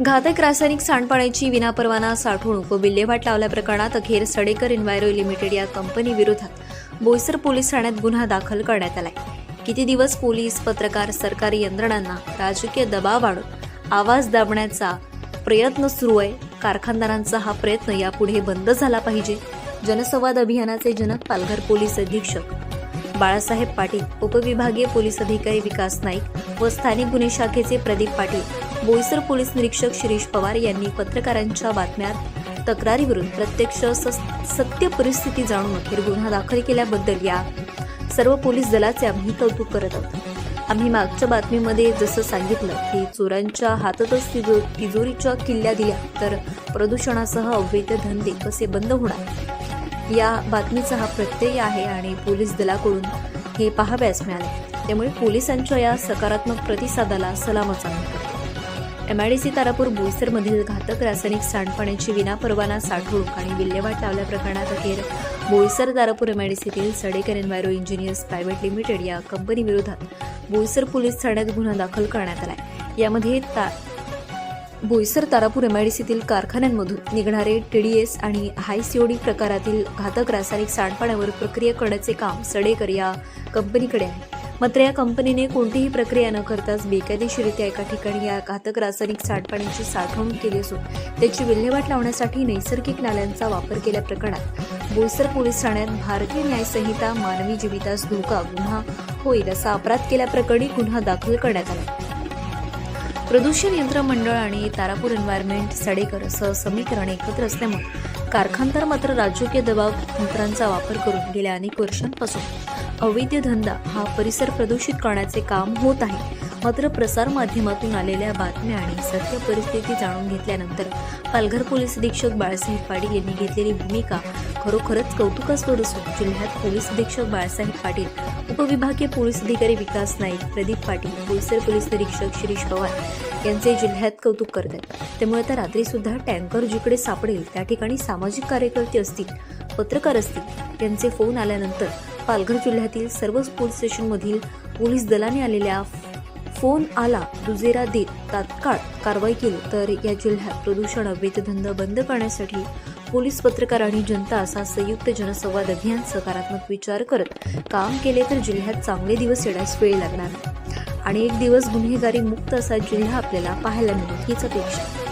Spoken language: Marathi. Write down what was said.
घातक रासायनिक सांडपाण्याची विनापरवाना साठवणूक व विल्हेवाट लावल्या प्रकरणात अखेर सडेकर इन्व्हायरो लिमिटेड या कंपनी विरोधात बोईसर पोलीस ठाण्यात गुन्हा दाखल करण्यात आलाय. किती दिवस पोलीस पत्रकार सरकारी यंत्रणांना राजकीय दबाव आणून आवाज दाबण्याचा प्रयत्न सुरू आहे? कारखानदारांचा हा प्रयत्न यापुढे बंद झाला पाहिजे? जनसंवाद अभियानाचे जनक पालघर पोलीस अधीक्षक बाळासाहेब पाटील उपविभागीय पोलीस अधिकारी विकास नाईक व स्थानिक गुन्हे शाखेचे प्रदीप पाटील बोईसर पोलीस निरीक्षक शिरीष पवार यांनी पत्रकारांच्या बातम्यात तक्रारीवरून प्रत्यक्ष स- सत्य परिस्थिती जाणून अखेर गुन्हा दाखल केल्याबद्दल या सर्व पोलीस दलाचे आम्ही कौतुक करत आहोत. आम्ही मागच्या बातमीमध्ये जसं सांगितलं की चोरांच्या हातातच तिजो तिजोरीच्या किल्ल्या दिल्या तर प्रदूषणासह अवैध धंदे कसे बंद होणार? या बातमीचा हा प्रत्यय आहे आणि पोलीस दलाकडून हे पाहाव्यास मिळाले. त्यामुळे पोलिसांच्या या सकारात्मक प्रतिसादाला सलामच आम्ही MIDC M I D C Tarapur बोईसरमधील घातक रासायनिक सांडपाण्याची विनापरवाना साठवणूक आणि विल्हेवाट लावल्या प्रकरणात अखेर Boisar Tarapur एमआयडीसीतील Sadekar enviro engineers private limited या कंपनीविरोधात बोईसर पोलीस ठाण्यात गुन्हा दाखल करण्यात आलाय. यामध्ये ता बोईसर तारापूर एम कारखान्यांमधून निघणारे टीडीएस आणि हाय सीओडी प्रकारातील घातक रासायनिक सांडपाण्यावर प्रक्रिया करण्याचे काम सडेकर या कंपनीकडे आहे. मात्र या कंपनीने कोणतीही प्रक्रिया न करताच बेकायदेशीरित्या एका ठिकाणी या घातक रासायनिक सांडपाण्याची साठवणूक केली असून त्याची विल्हेवाट लावण्यासाठी नैसर्गिक नाल्यांचा वापर केल्या प्रकरणात बोईसर पोलीस ठाण्यात भारतीय न्यायसंहिता मानवी जीवितास धोका गुन्हा होईल असा अपराध केल्याप्रकरणी गुन्हा दाखल करण्यात आला. प्रदूषण यंत्र मंडळ आणि तारापूर एन्व्हायरमेंट सडेकर असं समीकरण एकत्र असल्यामुळे कारखानदार मात्र राजकीय दबाव तंत्रांचा वापर करून गेल्या अनेक वर्षांपासून अवैध धंदा हा परिसर प्रदूषित करण्याचे काम होत आहे. मात्र प्रसार माध्यमातून आलेल्या बातम्या आणि सत्य परिस्थिती जाणून घेतल्यानंतर पालघर पोलीस अधीक्षक बाळासाहेब पाटील यांनी घेतलेली भूमिका खरोखरच कौतुकास्पद असून जिल्ह्यात पोलीस अधीक्षक बाळासाहेब पाटील उपविभागीय पोलीस अधिकारी विकास नाईक प्रदीप पाटील बोईसर पोलीस निरीक्षक शिरीष पवार यांचे जिल्ह्यात कौतुक करतात. त्यामुळे आता रात्री सुद्धा टँकर जिकडे सापडेल त्या ठिकाणी सामाजिक कार्यकर्ते असतील पत्रकार असतील यांचे फोन आल्यानंतर पालघर जिल्ह्यातील सर्वच पोलीस स्टेशनमधील पोलीस दलाने आलेल्या फोन आला दुजेरा देत तात्काळ कारवाई केली. तर या जिल्ह्यात प्रदूषण अवैध बंद करण्यासाठी पोलीस पत्रकार आणि जनता असा संयुक्त जनसंवाद अभियान सकारात्मक विचार करत काम केले तर जिल्ह्यात चांगले दिवस येण्यास वेळ लागणार. आणि एक दिवस गुन्हेगारी मुक्त असा जिल्हा आपल्याला पाहायला मिळेल हीच अपेक्षा.